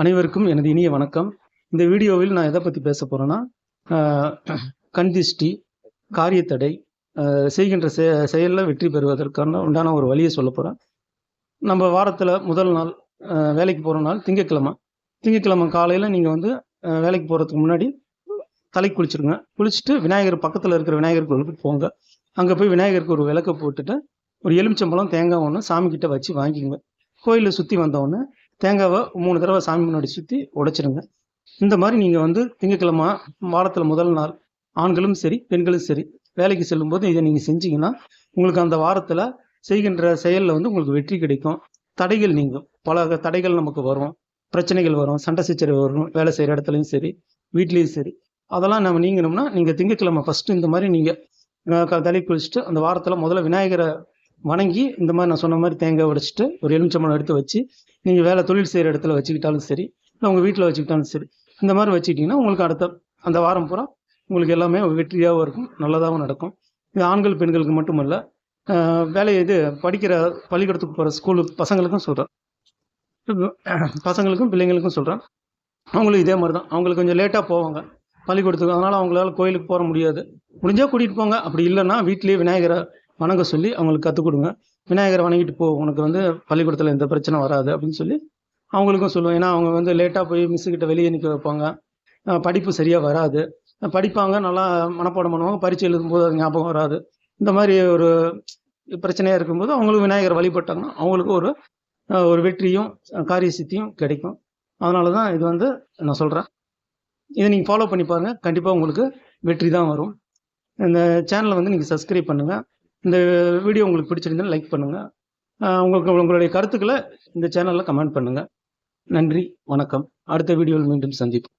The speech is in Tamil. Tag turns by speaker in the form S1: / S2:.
S1: அனைவருக்கும் எனது இனிய வணக்கம். இந்த வீடியோவில் நான் எதை பற்றி பேச போகிறேன்னா கண்திஷ்டி காரியத்தடை செய்கின்ற செ செயலில் வெற்றி பெறுவதற்கான உண்டான ஒரு வழியை சொல்ல போகிறேன் நம்ம வாரத்தில் முதல் நாள் வேலைக்கு போகிற நாள் திங்கட்கிழமை திங்கட்கிழமை காலையில் நீங்கள் வந்து வேலைக்கு போகிறதுக்கு முன்னாடி தலை குளிச்சிருங்க. குளிச்சுட்டு விநாயகர் பக்கத்தில் இருக்கிற விநாயகர் கோவிலுக்கு போங்க. அங்கே போய் விநாயகருக்கு ஒரு விளக்க போட்டுட்டு ஒரு எலுமிச்சம்பழம் தேங்காய் ஒன்று சாமிக்கிட்ட வச்சு வாங்கிக்கோங்க கோயிலில் சுற்றி வந்தவொடனே தேங்காவை மூணு தடவை சாமி முன்னாடி சுற்றி உடைச்சிடுங்க இந்த மாதிரி நீங்கள் வந்து திங்கக்கிழமை வாரத்தில் முதல் நாள் ஆண்களும் சரி பெண்களும் சரி வேலைக்கு செல்லும்போது இதை நீங்கள் செஞ்சீங்கன்னா உங்களுக்கு அந்த வாரத்தில் செய்கின்ற செயலில் வந்து உங்களுக்கு வெற்றி கிடைக்கும். தடைகள் நீங்கும். பல தடைகள் நமக்கு வரும். பிரச்சனைகள் வரும். சண்டை சச்சரவு வரும். வேலை செய்கிற இடத்துலையும் சரி வீட்லேயும் சரி. அதெல்லாம் நம்ம நீங்கணும்னா நீங்கள் திங்கட்கிழமை ஃபஸ்ட்டு இந்த மாதிரி நீங்கள் தலை குளிச்சுட்டு அந்த வாரத்தில் முதல்ல விநாயகரை வணங்கி இந்த மாதிரி நான் சொன்ன மாதிரி தேங்காய் உடைச்சிட்டு ஒரு எலுமிச்சம்பழம் எடுத்து வச்சு நீங்கள் வேலை தொழில் செய்கிற இடத்துல வச்சுக்கிட்டாலும் சரி இல்லை உங்கள் வீட்டில் வச்சுக்கிட்டாலும் சரி இந்த மாதிரி வச்சுக்கிட்டிங்கன்னா உங்களுக்கு அடுத்த அந்த வாரம் பூரா உங்களுக்கு எல்லாமே வெற்றியாகவும் இருக்கும் நல்லதாகவும் நடக்கும். இது ஆண்கள் பெண்களுக்கு மட்டுமல்ல ஆஹ் வேலை இது படிக்கிற பள்ளிக்கூடத்துக்கு போகிற ஸ்கூலு பசங்களுக்கும் சொல்கிறேன் பசங்களுக்கும் பிள்ளைங்களுக்கும் சொல்கிறேன் அவங்களும் இதே மாதிரி தான். அவங்களுக்கு கொஞ்சம் லேட்டாக போவாங்க. பள்ளிக்கூடத்துக்கு அதனால் அவங்களால கோயிலுக்கு போக முடியாது. முடிஞ்சால் கூட்டிகிட்டு போங்க. அப்படி இல்லைன்னா வீட்டிலேயே விநாயகரை வணங்க சொல்லி அவங்களுக்கு கற்றுக் கொடுங்க. விநாயகரை வணங்கிட்டு போ உனக்கு வந்து பள்ளிக்கூடத்தில் எந்த பிரச்சனை வராது அப்படின்னு சொல்லி அவங்களுக்கும் சொல்லுவேன். ஏன்னா அவங்க வந்து லேட்டாக போய் மிஸ்ஸுக்கிட்ட வெளியே நிற்க வைப்பாங்க. படிப்பு சரியாக வராது. படிப்பாங்க நல்லா மனப்பாடம் பண்ணுவாங்க பரீட்சை எழுதும்போது அது ஞாபகம் வராது. இந்த மாதிரி ஒரு பிரச்சனையாக இருக்கும்போது அவங்களுக்கு விநாயகர் வழிபட்டாங்கன்னா அவங்களுக்கு ஒரு ஒரு வெற்றியும் காரிய சித்தியும் கிடைக்கும். அதனால தான் இது வந்து நான் சொல்கிறேன் இதை நீங்கள் ஃபாலோ பண்ணி பாருங்கள் கண்டிப்பாக உங்களுக்கு வெற்றி தான் வரும். இந்த சேனலை வந்து நீங்கள் சப்ஸ்கிரைப் பண்ணுங்கள் இந்த வீடியோ உங்களுக்கு பிடிச்சிருந்தா லைக் பண்ணுங்கள் உங்களுக்கு உங்களுடைய கருத்துக்களை இந்த சேனலில் கமெண்ட் பண்ணுங்கள் நன்றி வணக்கம். அடுத்த வீடியோவில் மீண்டும் சந்திப்போம்.